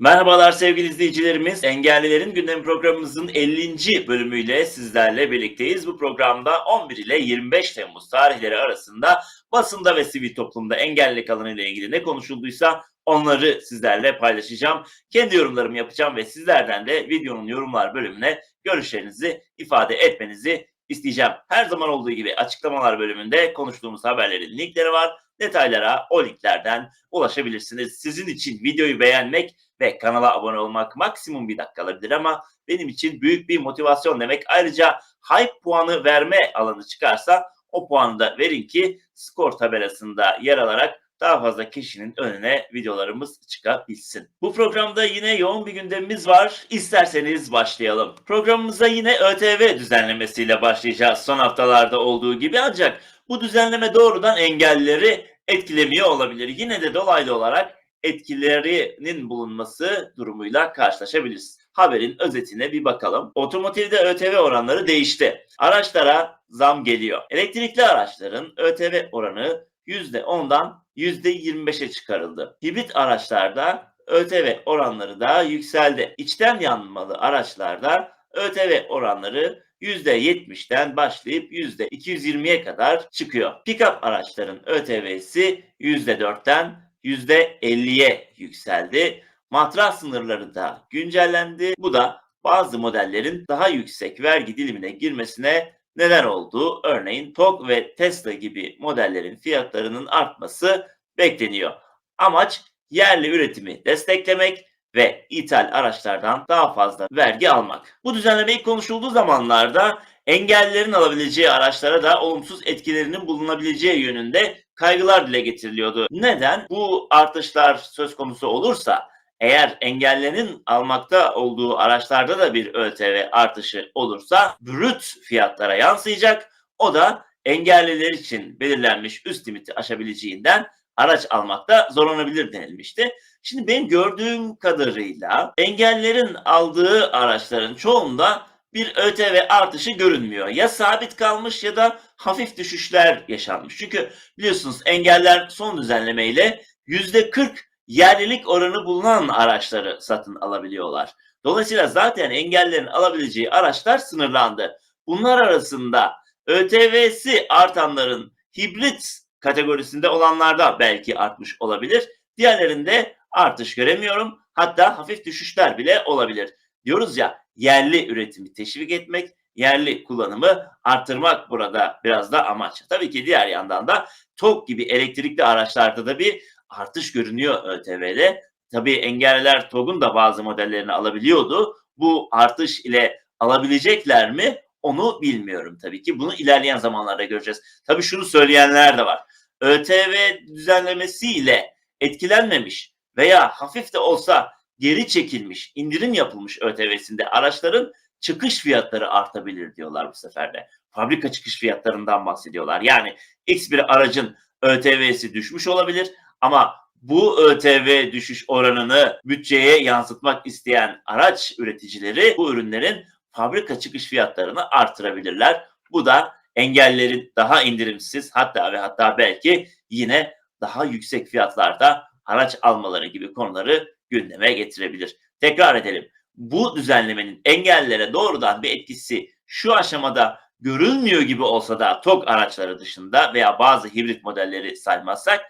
Merhabalar sevgili izleyicilerimiz. Engellilerin Gündemi programımızın 50. bölümüyle sizlerle birlikteyiz. Bu programda 11 ile 25 Temmuz tarihleri arasında basında ve sivil toplumda engellilik alanı ile ilgili ne konuşulduysa onları sizlerle paylaşacağım. Kendi yorumlarımı yapacağım ve sizlerden de videonun yorumlar bölümüne görüşlerinizi ifade etmenizi isteyeceğim. Her zaman olduğu gibi açıklamalar bölümünde konuştuğumuz haberlerin linkleri var. Detaylara o linklerden ulaşabilirsiniz. Sizin için videoyu beğenmek ve kanala abone olmak maksimum bir dakika alabilir ama benim için büyük bir motivasyon demek. Ayrıca hype puanı verme alanı çıkarsa o puanı da verin ki skor tabelasında yer alarak daha fazla kişinin önüne videolarımız çıkabilsin. Bu programda yine yoğun bir gündemimiz var. İsterseniz başlayalım. Programımıza yine ÖTV düzenlemesiyle başlayacağız son haftalarda olduğu gibi ancak bu düzenleme doğrudan engellileri etkilemiyor olabilir. Yine de dolaylı olarak etkilerinin bulunması durumuyla karşılaşabiliriz. Haberin özetine bir bakalım. Otomotivde ÖTV oranları değişti. Araçlara zam geliyor. Elektrikli araçların ÖTV oranı %10'dan %25'e çıkarıldı. Hibrit araçlarda ÖTV oranları da yükseldi. İçten yanmalı araçlarda ÖTV oranları %70'den başlayıp %220'ye kadar çıkıyor. Pickup araçların ÖTV'si %4'ten %50'ye yükseldi. Matras sınırları da güncellendi. Bu da bazı modellerin daha yüksek vergi dilimine girmesine neden oldu. Örneğin TOG ve Tesla gibi modellerin fiyatlarının artması bekleniyor. Amaç yerli üretimi desteklemek ve ithal araçlardan daha fazla vergi almak. Bu düzenleme ilk konuşulduğu zamanlarda engellilerin alabileceği araçlara da olumsuz etkilerinin bulunabileceği yönünde kaygılar dile getiriliyordu. Neden? Bu artışlar söz konusu olursa eğer engellerin almakta olduğu araçlarda da bir ÖTV artışı olursa brüt fiyatlara yansıyacak. O da engelliler için belirlenmiş üst limiti aşabileceğinden araç almakta zorlanabilir denilmişti. Şimdi benim gördüğüm kadarıyla engellerin aldığı araçların çoğunda bir ÖTV artışı görünmüyor. Ya sabit kalmış ya da hafif düşüşler yaşanmış. Çünkü biliyorsunuz engeller son düzenlemeyle %40 yerlilik oranı bulunan araçları satın alabiliyorlar. Dolayısıyla zaten engellerin alabileceği araçlar sınırlandı. Bunlar arasında ÖTV'si artanların hibrit kategorisinde olanlarda belki artmış olabilir. Diğerlerinde artış göremiyorum. Hatta hafif düşüşler bile olabilir. Diyoruz ya yerli üretimi teşvik etmek, yerli kullanımı arttırmak burada biraz da amaç. Tabii ki diğer yandan da TOG gibi elektrikli araçlarda da bir artış görünüyor ÖTV'de. Tabii engelliler TOG'un da bazı modellerini alabiliyordu. Bu artış ile alabilecekler mi? Onu bilmiyorum tabii ki. Bunu ilerleyen zamanlarda göreceğiz. Tabii şunu söyleyenler de var. ÖTV düzenlemesiyle etkilenmemiş veya hafif de olsa geri çekilmiş, indirim yapılmış ÖTV'sinde araçların çıkış fiyatları artabilir diyorlar bu sefer de. Fabrika çıkış fiyatlarından bahsediyorlar. Yani X bir aracın ÖTV'si düşmüş olabilir ama bu ÖTV düşüş oranını bütçeye yansıtmak isteyen araç üreticileri bu ürünlerin fabrika çıkış fiyatlarını artırabilirler. Bu da engellerin daha indirimsiz hatta ve hatta belki yine daha yüksek fiyatlarda araç almaları gibi konuları gündeme getirebilir. Tekrar edelim. Bu düzenlemenin engellilere doğrudan bir etkisi şu aşamada görülmüyor gibi olsa da TOG araçları dışında veya bazı hibrit modelleri saymazsak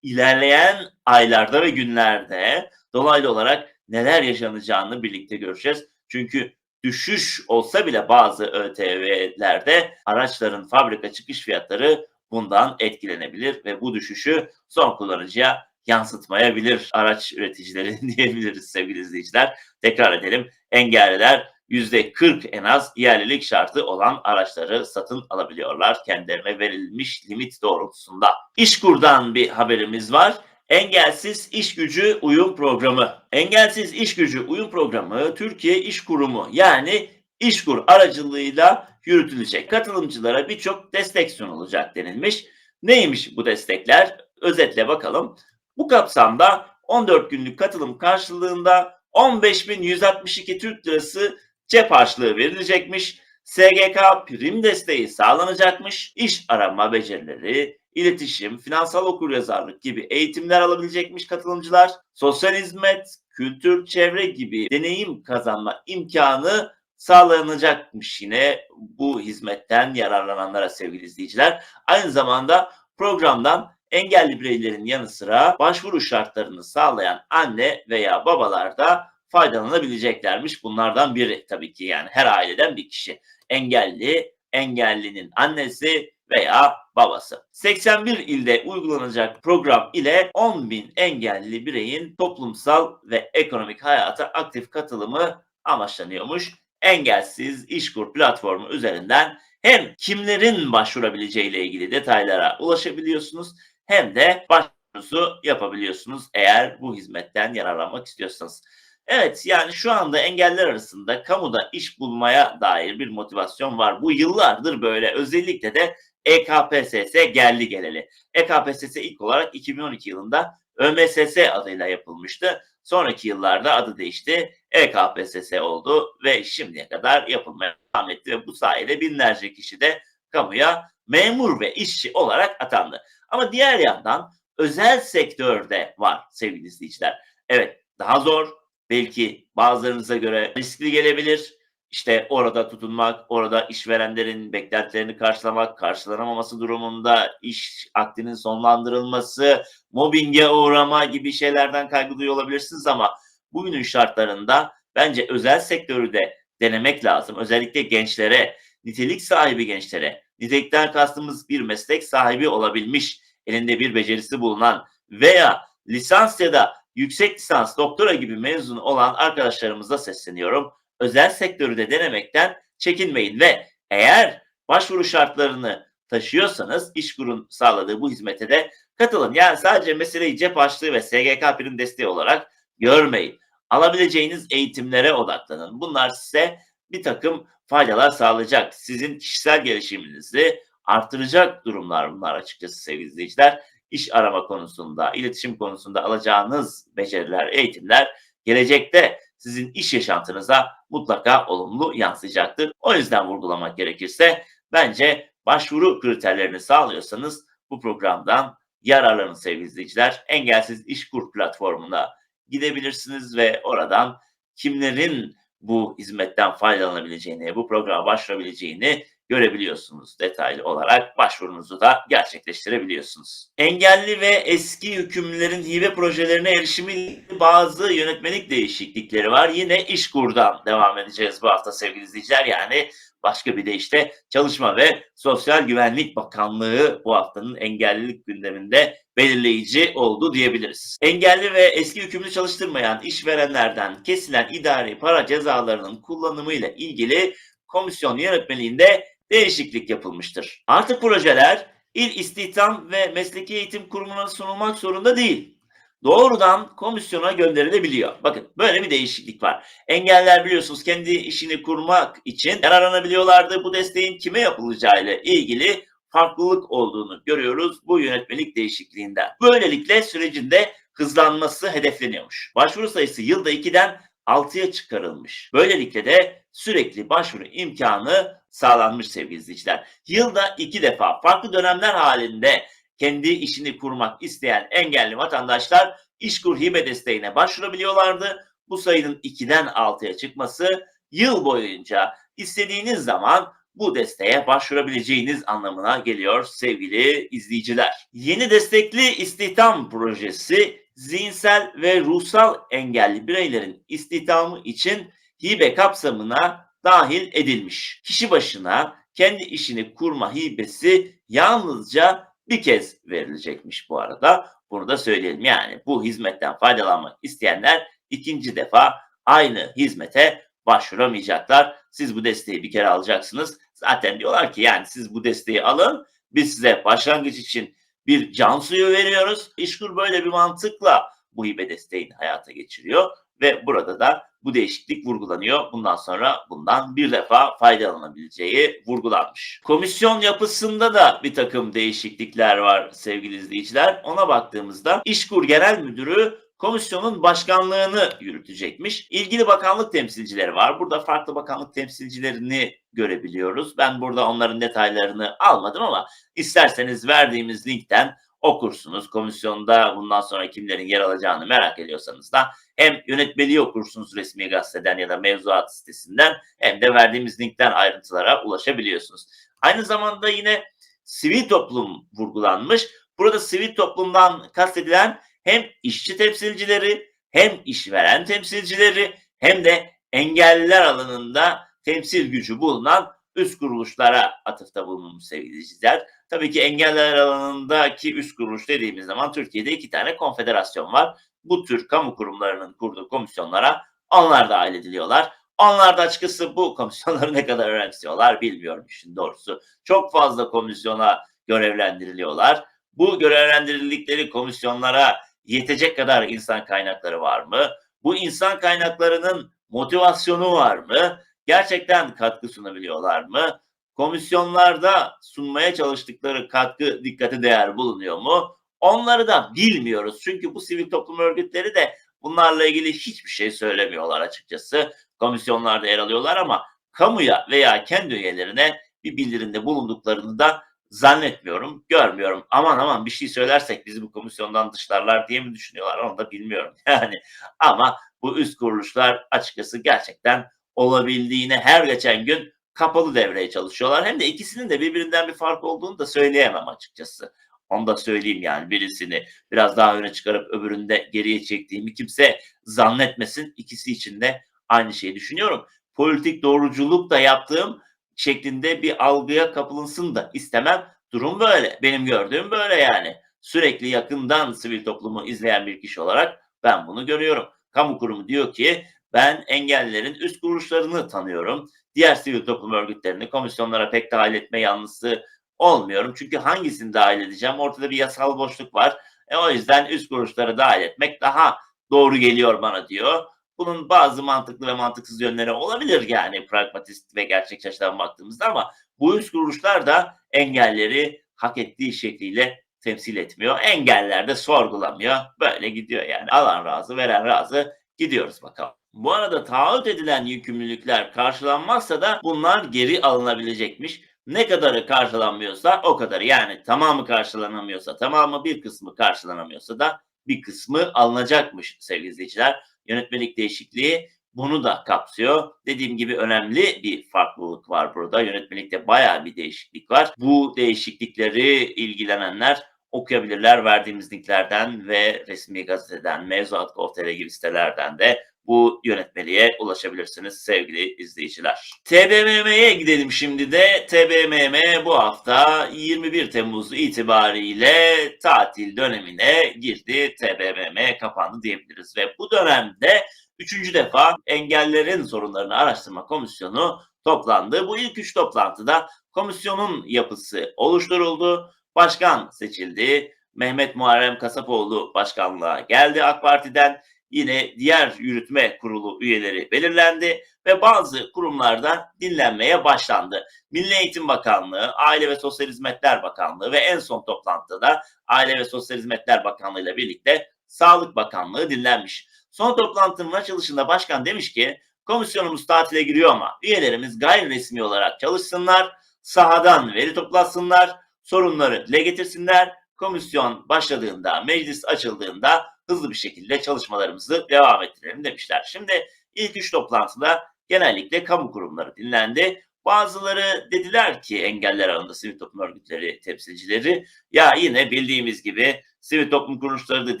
ilerleyen aylarda ve günlerde dolaylı olarak neler yaşanacağını birlikte göreceğiz. Çünkü düşüş olsa bile bazı ÖTV'lerde araçların fabrika çıkış fiyatları bundan etkilenebilir ve bu düşüşü son kullanıcıya yansıtmayabilir araç üreticileri diyebiliriz sevgili izleyiciler. Tekrar edelim engelliler %40 en az yerlilik şartı olan araçları satın alabiliyorlar kendilerine verilmiş limit doğrultusunda. İşkur'dan bir haberimiz var. Engelsiz İş Gücü Uyum Programı. Engelsiz İş Gücü Uyum Programı Türkiye İş Kurumu yani İşkur aracılığıyla yürütülecek. Katılımcılara birçok destek sunulacak denilmiş. Neymiş bu destekler? Özetle bakalım. Bu kapsamda 14 günlük katılım karşılığında 15.162 Türk Lirası cep harçlığı verilecekmiş. SGK prim desteği sağlanacakmış. İş arama becerileri, iletişim, finansal okuryazarlık gibi eğitimler alabilecekmiş katılımcılar. Sosyal hizmet, kültür, çevre gibi deneyim kazanma imkanı sağlanacakmış yine bu hizmetten yararlananlara sevgili izleyiciler. Aynı zamanda programdan engelli bireylerin yanı sıra başvuru şartlarını sağlayan anne veya babalar da faydalanabileceklermiş. Bunlardan biri tabii ki yani her aileden bir kişi. Engelli, engellinin annesi veya babası. 81 ilde uygulanacak program ile 10 bin engelli bireyin toplumsal ve ekonomik hayata aktif katılımı amaçlanıyormuş. Engelsiz İşkur platformu üzerinden hem kimlerin başvurabileceği ile ilgili detaylara ulaşabiliyorsunuz hem de başvurusu yapabiliyorsunuz eğer bu hizmetten yararlanmak istiyorsanız. Evet yani şu anda engeller arasında kamuda iş bulmaya dair bir motivasyon var. Bu yıllardır böyle özellikle de EKPSS geldi geleli. EKPSS ilk olarak 2012 yılında ÖMSS adıyla yapılmıştı. Sonraki yıllarda adı değişti. EKPSS oldu ve şimdiye kadar yapılmaya devam etti ve bu sayede binlerce kişi de kamuya memur ve işçi olarak atandı. Ama diğer yandan özel sektörde var sevgili izleyiciler. Evet daha zor, belki bazılarınıza göre riskli gelebilir. İşte orada tutunmak, orada işverenlerin beklentilerini karşılamak, karşılanamaması durumunda iş akdinin sonlandırılması, mobbinge uğrama gibi şeylerden kaygı duyuyor olabilirsiniz ama bugünün şartlarında bence özel sektörü de denemek lazım. Özellikle gençlere, nitelik sahibi gençlere, nitelikten kastımız bir meslek sahibi olabilmiş, elinde bir becerisi bulunan veya lisans ya da yüksek lisans, doktora gibi mezun olan arkadaşlarımıza sesleniyorum. Özel sektörü de denemekten çekinmeyin ve eğer başvuru şartlarını taşıyorsanız İşkur'un sağladığı bu hizmete de katılın. Yani sadece meseleyi cep açlığı ve SGK prim desteği olarak görmeyin. Alabileceğiniz eğitimlere odaklanın. Bunlar size bir takım faydalar sağlayacak. Sizin kişisel gelişiminizi artıracak durumlar bunlar açıkçası sevgili izleyiciler. İş arama konusunda, iletişim konusunda alacağınız beceriler, eğitimler gelecekte sizin iş yaşantınıza mutlaka olumlu yansıyacaktır. O yüzden vurgulamak gerekirse bence başvuru kriterlerini sağlıyorsanız bu programdan yararlanın sevgili izleyiciler. Engelsiz İşkur platformuna gidebilirsiniz ve oradan kimlerin bu hizmetten faydalanabileceğini, bu programa başvurabileceğini görebiliyorsunuz detaylı olarak başvurunuzu da gerçekleştirebiliyorsunuz. Engelli ve eski yükümlülerin hibe projelerine erişimi bazı yönetmelik değişiklikleri var. Yine İşkur'dan devam edeceğiz bu hafta sevgili izleyiciler. Yani başka bir de işte Çalışma ve Sosyal Güvenlik Bakanlığı bu haftanın engellilik gündeminde belirleyici oldu diyebiliriz. Engelli ve eski yükümlü çalıştırmayan işverenlerden kesilen idari para cezalarının kullanımıyla ilgili komisyon yönetmeliğinde değişiklik yapılmıştır. Artık projeler İl İstihdam ve Mesleki Eğitim Kurumu'na sunulmak zorunda değil. Doğrudan komisyona gönderilebiliyor. Bakın böyle bir değişiklik var. Engeller biliyorsunuz kendi işini kurmak için yararlanabiliyorlardı. Bu desteğin kime yapılacağıyla ilgili farklılık olduğunu görüyoruz bu yönetmelik değişikliğinden. Böylelikle sürecin de hızlanması hedefleniyormuş. Başvuru sayısı yılda 2'den 6'ya çıkarılmış. Böylelikle de sürekli başvuru imkanı sağlanmış sevgili izleyiciler. Yılda iki defa farklı dönemler halinde kendi işini kurmak isteyen engelli vatandaşlar İşkur hibe desteğine başvurabiliyorlardı. Bu sayının 2'den 6'ya çıkması yıl boyunca istediğiniz zaman bu desteğe başvurabileceğiniz anlamına geliyor sevgili izleyiciler. Yeni destekli istihdam projesi zihinsel ve ruhsal engelli bireylerin istihdamı için hibe kapsamına dahil edilmiş. Kişi başına kendi işini kurma hibesi yalnızca bir kez verilecekmiş bu arada. Bunu da söyleyelim. Yani bu hizmetten faydalanmak isteyenler ikinci defa aynı hizmete başvuramayacaklar. Siz bu desteği bir kere alacaksınız. Zaten diyorlar ki yani siz bu desteği alın. Biz size başlangıç için bir can suyu veriyoruz. İşkur böyle bir mantıkla bu hibe desteğini hayata geçiriyor ve burada da bu değişiklik vurgulanıyor. Bundan sonra bundan bir defa faydalanabileceği vurgulanmış. Komisyon yapısında da bir takım değişiklikler var sevgili izleyiciler. Ona baktığımızda İşkur Genel Müdürü komisyonun başkanlığını yürütecekmiş. İlgili bakanlık temsilcileri var. Burada farklı bakanlık temsilcilerini görebiliyoruz. Ben burada onların detaylarını almadım ama isterseniz verdiğimiz linkten okursunuz. Komisyonda bundan sonra kimlerin yer alacağını merak ediyorsanız da hem yönetmeliği okursunuz resmi gazeteden ya da mevzuat sitesinden hem de verdiğimiz linkten ayrıntılara ulaşabiliyorsunuz. Aynı zamanda yine sivil toplum vurgulanmış. Burada sivil toplumdan kastedilen hem işçi temsilcileri hem işveren temsilcileri hem de engelliler alanında temsil gücü bulunan üst kuruluşlara atıfta bulunmuş sevgili izleyiciler. Tabii ki engeller alanındaki üst kuruluş dediğimiz zaman Türkiye'de iki tane konfederasyon var. Bu tür kamu kurumlarının kurduğu komisyonlara onlar dahil ediliyorlar. Onlar da açıkçası bu komisyonları ne kadar önemsiyorlar bilmiyorum işin doğrusu. Çok fazla komisyona görevlendiriliyorlar. Bu görevlendirildikleri komisyonlara yetecek kadar insan kaynakları var mı? Bu insan kaynaklarının motivasyonu var mı? Gerçekten katkı sunabiliyorlar mı? Komisyonlarda sunmaya çalıştıkları katkı dikkate değer bulunuyor mu? Onları da bilmiyoruz. Çünkü bu sivil toplum örgütleri de bunlarla ilgili hiçbir şey söylemiyorlar açıkçası. Komisyonlarda yer alıyorlar ama kamuya veya kendi üyelerine bir bildirinde bulunduklarını da zannetmiyorum, görmüyorum. Aman aman bir şey söylersek bizi bu komisyondan dışlarlar diye mi düşünüyorlar onu da bilmiyorum. Yani ama bu üst kuruluşlar açıkçası gerçekten olabildiğine her geçen gün kapalı devreye çalışıyorlar. Hem de ikisinin de birbirinden bir fark olduğunu da söyleyemem açıkçası. Onu da söyleyeyim yani birisini biraz daha öne çıkarıp öbürünü de geriye çektiğimi kimse zannetmesin. İkisi için de aynı şeyi düşünüyorum. Politik doğruculuk da yaptığım şeklinde bir algıya kapılınsın da istemem. Durum böyle. Benim gördüğüm böyle yani. Sürekli yakından sivil toplumu izleyen bir kişi olarak ben bunu görüyorum. Kamu kurumu diyor ki ben engellilerin üst kuruluşlarını tanıyorum. Diğer sivil toplum örgütlerini komisyonlara pek dahil etme yanlısı olmuyorum. Çünkü hangisini dahil edeceğim? Ortada bir yasal boşluk var. E, o yüzden üst kuruluşları dahil etmek daha doğru geliyor bana diyor. Bunun bazı mantıklı ve mantıksız yönleri olabilir yani pragmatist ve gerçekçi açıdan baktığımızda ama bu üst kuruluşlar da engelleri hak ettiği şekliyle temsil etmiyor. Engeller de sorgulamıyor. Böyle gidiyor yani. Alan razı, veren razı gidiyoruz bakalım. Bu arada taahhüt edilen yükümlülükler karşılanmazsa da bunlar geri alınabilecekmiş. Ne kadarı karşılanmıyorsa o kadar. Yani tamamı karşılanamıyorsa, tamamı bir kısmı karşılanamıyorsa da bir kısmı alınacakmış sevgili izleyiciler. Yönetmelik değişikliği bunu da kapsıyor. Dediğim gibi önemli bir farklılık var burada. Yönetmelikte bayağı bir değişiklik var. Bu değişiklikleri ilgilenenler okuyabilirler verdiğimiz linklerden ve resmi gazeteden, mevzuat.gov.tr gibi sitelerden de bu yönetmeliğe ulaşabilirsiniz sevgili izleyiciler. TBMM'ye gidelim şimdi de. TBMM bu hafta 21 Temmuz itibariyle tatil dönemine girdi. TBMM kapandı diyebiliriz ve bu dönemde üçüncü defa engellerin sorunlarını araştırma komisyonu toplandı. Bu ilk üç toplantıda komisyonun yapısı oluşturuldu. Başkan seçildi. Mehmet Muharrem Kasapoğlu başkanlığa geldi AK Parti'den yine diğer yürütme kurulu üyeleri belirlendi ve bazı kurumlardan dinlenmeye başlandı. Milli Eğitim Bakanlığı, Aile ve Sosyal Hizmetler Bakanlığı ve en son toplantıda Aile ve Sosyal Hizmetler Bakanlığı ile birlikte Sağlık Bakanlığı dinlenmiş. Son toplantının açılışında başkan demiş ki komisyonumuz tatile giriyor ama üyelerimiz gayri resmi olarak çalışsınlar, sahadan veri toplasınlar, sorunları dile getirsinler, komisyon başladığında, meclis açıldığında hızlı bir şekilde çalışmalarımızı devam ettirelim demişler. Şimdi ilk üç toplantıda genellikle kamu kurumları dinlendi. Bazıları dediler ki engeller alanında sivil toplum örgütleri temsilcileri ya yine bildiğimiz gibi sivil toplum kuruluşları da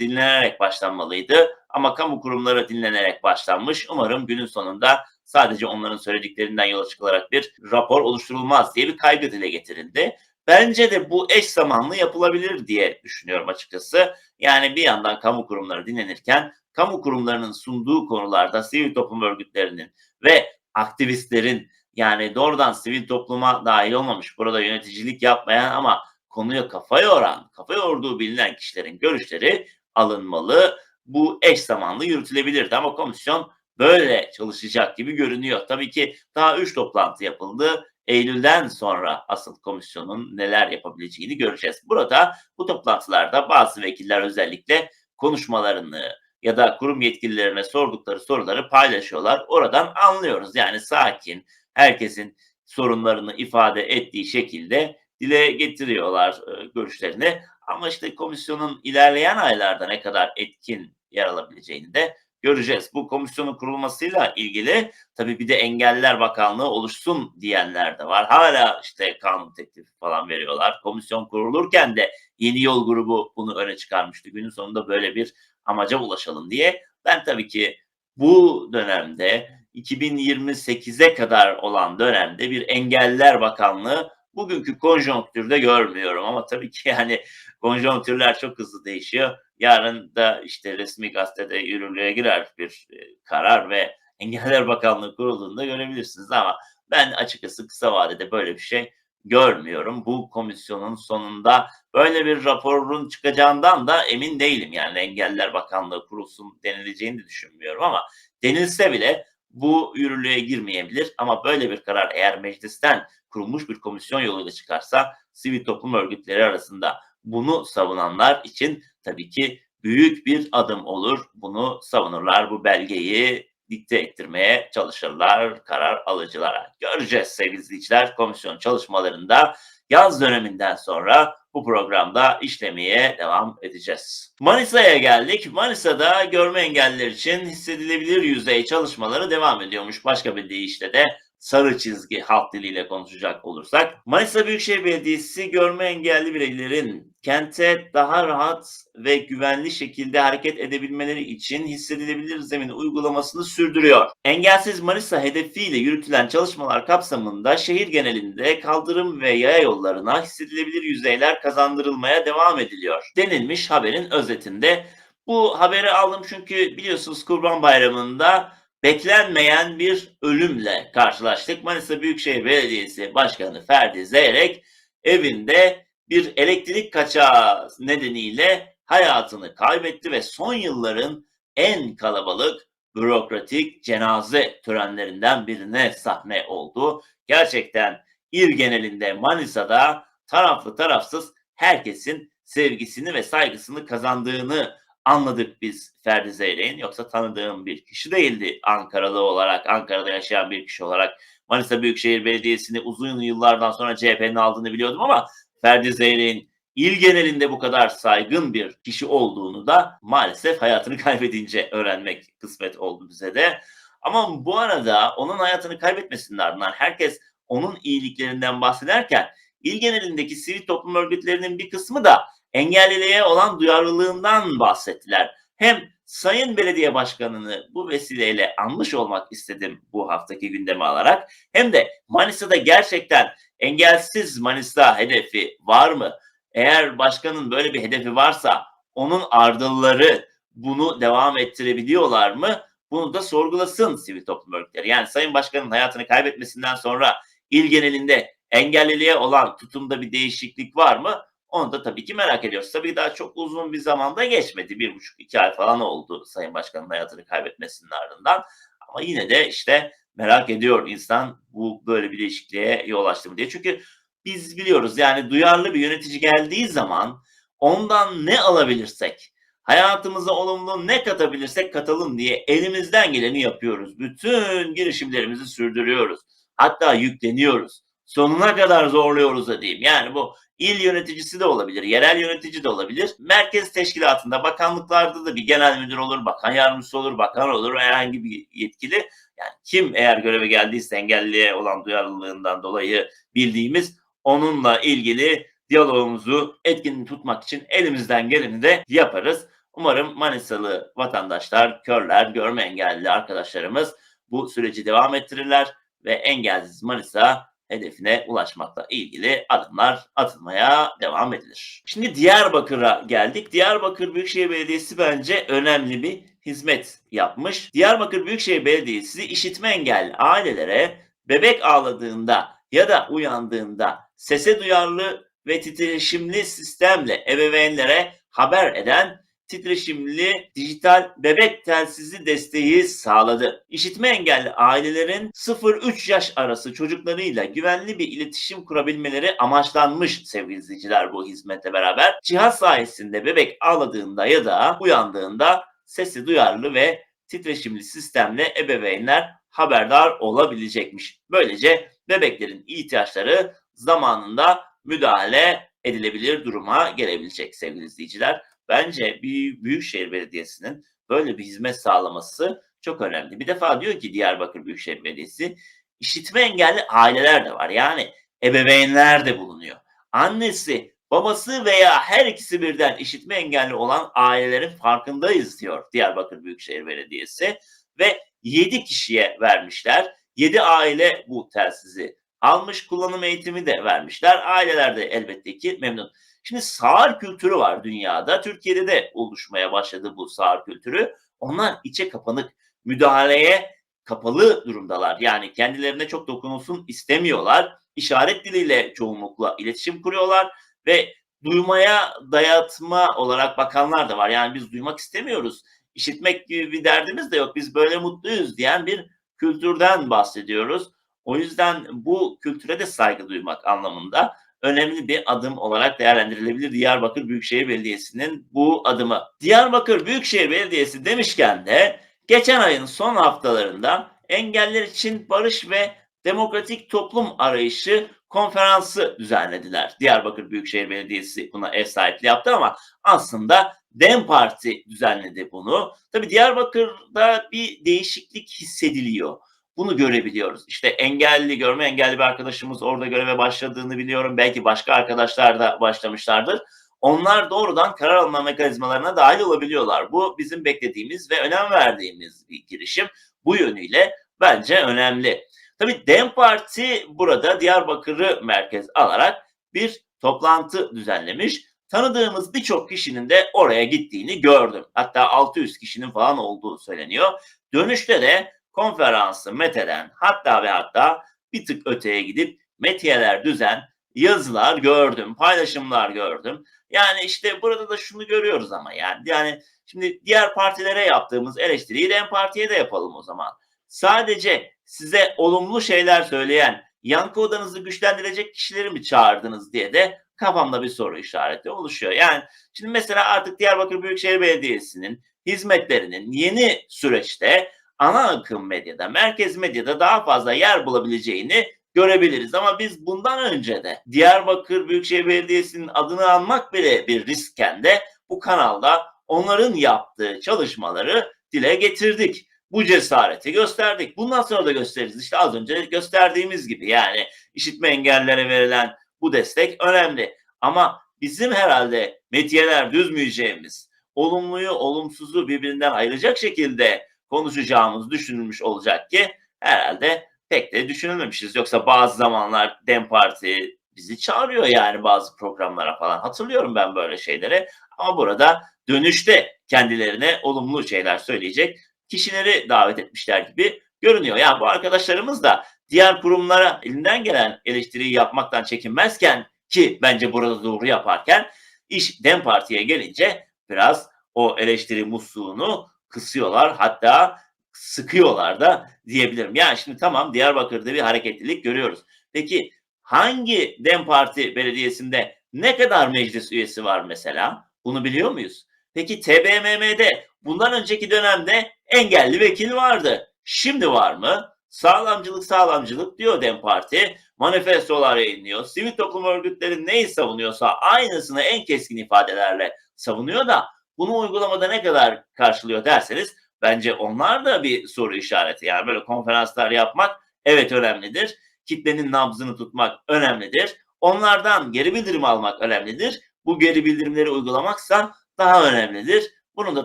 dinlenerek başlanmalıydı ama kamu kurumları dinlenerek başlanmış. Umarım günün sonunda sadece onların söylediklerinden yola çıkılarak bir rapor oluşturulmaz diye bir kaygı dile getirildi. Bence de bu eş zamanlı yapılabilir diye düşünüyorum açıkçası. Yani bir yandan kamu kurumları dinlenirken kamu kurumlarının sunduğu konularda sivil toplum örgütlerinin ve aktivistlerin yani doğrudan sivil topluma dahil olmamış burada yöneticilik yapmayan ama konuya kafa yoran, kafa yorduğu bilinen kişilerin görüşleri alınmalı. Bu eş zamanlı yürütülebilirdi ama komisyon böyle çalışacak gibi görünüyor. Tabii ki daha üç toplantı yapıldı. Eylül'den sonra asıl komisyonun neler yapabileceğini göreceğiz. Burada bu toplantılarda bazı vekiller özellikle konuşmalarını ya da kurum yetkililerine sordukları soruları paylaşıyorlar. Oradan anlıyoruz. Yani sakin, herkesin sorunlarını ifade ettiği şekilde dile getiriyorlar e, görüşlerini. Ama işte komisyonun ilerleyen aylarda ne kadar etkin yer alabileceğini de göreceğiz. Bu komisyonun kurulmasıyla ilgili tabii bir de Engelliler Bakanlığı oluşsun diyenler de var. Hala işte kanun teklifi falan veriyorlar. Komisyon kurulurken de Yeni Yol grubu bunu öne çıkarmıştı. Günün sonunda böyle bir amaca ulaşalım diye. Ben tabii ki bu dönemde 2028'e kadar olan dönemde bir Engelliler Bakanlığı bugünkü konjonktürde görmüyorum ama tabii ki yani konjonktürler çok hızlı değişiyor. Yarın da işte resmi gazetede yürürlüğe girer bir e, karar ve Engeller Bakanlığı kurulduğunda görebilirsiniz ama ben açıkçası kısa vadede böyle bir şey görmüyorum. Bu komisyonun sonunda böyle bir raporun çıkacağından da emin değilim. Yani Engeller Bakanlığı kurulsun denileceğini de düşünmüyorum ama denilse bile bu yürürlüğe girmeyebilir ama böyle bir karar eğer meclisten kurulmuş bir komisyon yoluyla çıkarsa sivil toplum örgütleri arasında bunu savunanlar için tabii ki büyük bir adım olur. Bunu savunurlar. Bu belgeyi dikte ettirmeye çalışırlar karar alıcılara. Göreceğiz sevgili izleyiciler komisyon çalışmalarında yaz döneminden sonra bu programda işlemeye devam edeceğiz. Manisa'ya geldik. Manisa'da görme engelliler için hissedilebilir yüzey çalışmaları devam ediyormuş. Başka bir deyişle de sarı çizgi halk diliyle konuşacak olursak. Manisa Büyükşehir Belediyesi görme engelli bireylerin kente daha rahat ve güvenli şekilde hareket edebilmeleri için hissedilebilir zemin uygulamasını sürdürüyor. Engelsiz Manisa hedefiyle yürütülen çalışmalar kapsamında şehir genelinde kaldırım ve yaya yollarına hissedilebilir yüzeyler kazandırılmaya devam ediliyor. Denilmiş haberin özetinde. Bu haberi aldım çünkü biliyorsunuz Kurban Bayramı'nda beklenmeyen bir ölümle karşılaştık. Manisa Büyükşehir Belediyesi Başkanı Ferdi Zeyrek evinde bir elektrik kaçağı nedeniyle hayatını kaybetti ve son yılların en kalabalık bürokratik cenaze törenlerinden birine sahne oldu. Gerçekten il genelinde Manisa'da taraflı tarafsız herkesin sevgisini ve saygısını kazandığını anladık biz Ferdi Zeyrek'in. Yoksa tanıdığım bir kişi değildi Ankaralı olarak, Ankara'da yaşayan bir kişi olarak. Manisa Büyükşehir Belediyesi'ni uzun yıllardan sonra CHP'nin aldığını biliyordum ama Ferdi Zeyrek'in il genelinde bu kadar saygın bir kişi olduğunu da maalesef hayatını kaybedince öğrenmek kısmet oldu bize de. Ama bu arada onun hayatını kaybetmesinin ardından herkes onun iyiliklerinden bahsederken il genelindeki sivil toplum örgütlerinin bir kısmı da engelliliğe olan duyarlılığından bahsettiler. Hem Sayın Belediye Başkanı'nı bu vesileyle anmış olmak istedim bu haftaki gündeme alarak. Hem de Manisa'da gerçekten engelsiz Manisa hedefi var mı? Eğer başkanın böyle bir hedefi varsa onun ardılları bunu devam ettirebiliyorlar mı? Bunu da sorgulasın sivil toplum örgütleri. Yani Sayın Başkan'ın hayatını kaybetmesinden sonra il genelinde engelliliğe olan tutumda bir değişiklik var mı? Onu da tabii ki merak ediyoruz. Tabii daha çok uzun bir zamanda geçmedi. Bir buçuk iki ay falan oldu Sayın Başkan'ın hayatını kaybetmesinin ardından. Ama yine de işte merak ediyor insan bu böyle bir değişikliğe yol açtı mı diye. Çünkü biz biliyoruz yani duyarlı bir yönetici geldiği zaman ondan ne alabilirsek, hayatımıza olumlu ne katabilirsek katalım diye elimizden geleni yapıyoruz. Bütün girişimlerimizi sürdürüyoruz. Hatta yükleniyoruz. Sonuna kadar zorluyoruz da diyeyim. Yani bu il yöneticisi de olabilir, yerel yönetici de olabilir. Merkez teşkilatında, bakanlıklarda da bir genel müdür olur, bakan yardımcısı olur, bakan olur, herhangi bir yetkili. Yani kim eğer göreve geldiyse engelliye olan duyarlılığından dolayı bildiğimiz onunla ilgili diyalogumuzu etkin tutmak için elimizden geleni de yaparız. Umarım Manisalı vatandaşlar, körler, görme engelli arkadaşlarımız bu süreci devam ettirirler ve engelsiz Manisa hedefine ulaşmakla ilgili adımlar atılmaya devam edilir. Şimdi Diyarbakır'a geldik. Diyarbakır Büyükşehir Belediyesi bence önemli bir hizmet yapmış. Diyarbakır Büyükşehir Belediyesi işitme engelli ailelere bebek ağladığında ya da uyandığında sese duyarlı ve titreşimli sistemle ebeveynlere haber eden titreşimli dijital bebek telsizi desteği sağladı. İşitme engelli ailelerin 0-3 yaş arası çocuklarıyla güvenli bir iletişim kurabilmeleri amaçlanmış sevgili izleyiciler bu hizmete beraber. Cihaz sayesinde bebek ağladığında ya da uyandığında sesi duyarlı ve titreşimli sistemle ebeveynler haberdar olabilecekmiş. Böylece bebeklerin ihtiyaçları zamanında müdahale edilebilir duruma gelebilecek sevgili izleyiciler. Bence bir Büyükşehir Belediyesi'nin böyle bir hizmet sağlaması çok önemli. Bir defa diyor ki Diyarbakır Büyükşehir Belediyesi işitme engelli aileler de var. Yani ebeveynler de bulunuyor. Annesi, babası veya her ikisi birden işitme engelli olan ailelerin farkındayız diyor Diyarbakır Büyükşehir Belediyesi ve 7 kişiye vermişler. 7 aile bu telsizi almış, kullanım eğitimi de vermişler. Aileler de elbette ki memnun. Şimdi sağır kültürü var dünyada. Türkiye'de de oluşmaya başladı bu sağır kültürü. Onlar içe kapanık, müdahaleye kapalı durumdalar. Yani kendilerine çok dokunulsun istemiyorlar. İşaret diliyle çoğunlukla iletişim kuruyorlar ve duymaya dayatma olarak bakanlar da var. Yani biz duymak istemiyoruz. İşitmek gibi bir derdimiz de yok. Biz böyle mutluyuz diyen bir kültürden bahsediyoruz. O yüzden bu kültüre de saygı duymak anlamında önemli bir adım olarak değerlendirilebilir Diyarbakır Büyükşehir Belediyesi'nin bu adımı. Diyarbakır Büyükşehir Belediyesi demişken de geçen ayın son haftalarında engeller için barış ve demokratik toplum arayışı konferansı düzenlediler. Diyarbakır Büyükşehir Belediyesi buna ev sahipliği yaptı ama aslında DEM Parti düzenledi bunu. Tabii Diyarbakır'da bir değişiklik hissediliyor. Bunu görebiliyoruz. İşte engelli, görme engelli bir arkadaşımız orada göreve başladığını biliyorum. Belki başka arkadaşlar da başlamışlardır. Onlar doğrudan karar alma mekanizmalarına dahil olabiliyorlar. Bu bizim beklediğimiz ve önem verdiğimiz bir girişim. Bu yönüyle bence önemli. Tabii DEM Parti burada Diyarbakır'ı merkez alarak bir toplantı düzenlemiş. Tanıdığımız birçok kişinin de oraya gittiğini gördüm. Hatta 600 kişinin falan olduğu söyleniyor. Dönüşte de konferansı Mete'den hatta ve hatta bir tık öteye gidip metiyeler düzen yazılar gördüm, paylaşımlar gördüm. Yani işte burada da şunu görüyoruz ama yani yani şimdi diğer partilere yaptığımız eleştiriyi DEM Parti'ye de yapalım o zaman. Sadece size olumlu şeyler söyleyen, yankı odanızı güçlendirecek kişileri mi çağırdınız diye de kafamda bir soru işareti oluşuyor. Yani şimdi mesela artık Diyarbakır Büyükşehir Belediyesi'nin hizmetlerinin yeni süreçte ana akım medyada, merkez medyada daha fazla yer bulabileceğini görebiliriz. Ama biz bundan önce de Diyarbakır Büyükşehir Belediyesi'nin adını almak bile bir riskken de bu kanalda onların yaptığı çalışmaları dile getirdik. Bu cesareti gösterdik. Bundan sonra da gösteririz. İşte az önce gösterdiğimiz gibi yani işitme engellere verilen bu destek önemli. Ama bizim herhalde metiyeler düzmeyeceğimiz, olumluyu olumsuzu birbirinden ayıracak şekilde konuşacağımız düşünülmüş olacak ki herhalde pek de düşünülmemişiz. Yoksa bazı zamanlar DEM Parti bizi çağırıyor yani bazı programlara falan. Hatırlıyorum ben böyle şeyleri. Ama burada dönüşte kendilerine olumlu şeyler söyleyecek kişileri davet etmişler gibi görünüyor. Yani bu arkadaşlarımız da diğer kurumlara elinden gelen eleştiriyi yapmaktan çekinmezken ki bence burada doğru yaparken iş DEM Parti'ye gelince biraz o eleştiri musluğunu kısıyorlar hatta sıkıyorlar da diyebilirim. Yani şimdi tamam Diyarbakır'da bir hareketlilik görüyoruz. Peki hangi DEM Parti belediyesinde ne kadar meclis üyesi var mesela? Bunu biliyor muyuz? Peki TBMM'de bundan önceki dönemde engelli vekil vardı. Şimdi var mı? Sağlamcılık sağlamcılık diyor DEM Parti. Manifestolar yayınlıyor. Sivil toplum örgütleri neyi savunuyorsa aynısını en keskin ifadelerle savunuyor da bunu uygulamada ne kadar karşılıyor derseniz bence onlar da bir soru işareti. Yani böyle konferanslar yapmak evet önemlidir. Kitlenin nabzını tutmak önemlidir. Onlardan geri bildirim almak önemlidir. Bu geri bildirimleri uygulamaksa daha önemlidir. Bunun da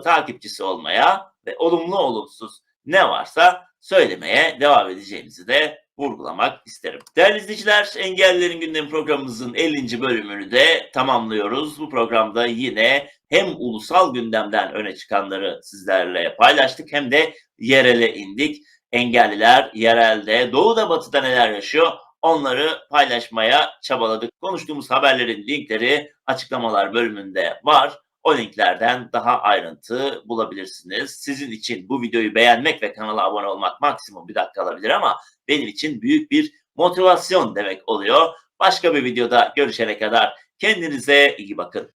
takipçisi olmaya ve olumlu olumsuz ne varsa söylemeye devam edeceğimizi de vurgulamak isterim. Değerli izleyiciler, Engellilerin Gündemi programımızın 50. bölümünü de tamamlıyoruz. Bu programda yine hem ulusal gündemden öne çıkanları sizlerle paylaştık hem de yerele indik. Engelliler yerelde, doğuda batıda neler yaşıyor onları paylaşmaya çabaladık. Konuştuğumuz haberlerin linkleri açıklamalar bölümünde var. O linklerden daha ayrıntı bulabilirsiniz. Sizin için bu videoyu beğenmek ve kanala abone olmak maksimum bir dakika alabilir ama benim için büyük bir motivasyon demek oluyor. Başka bir videoda görüşene kadar kendinize iyi bakın.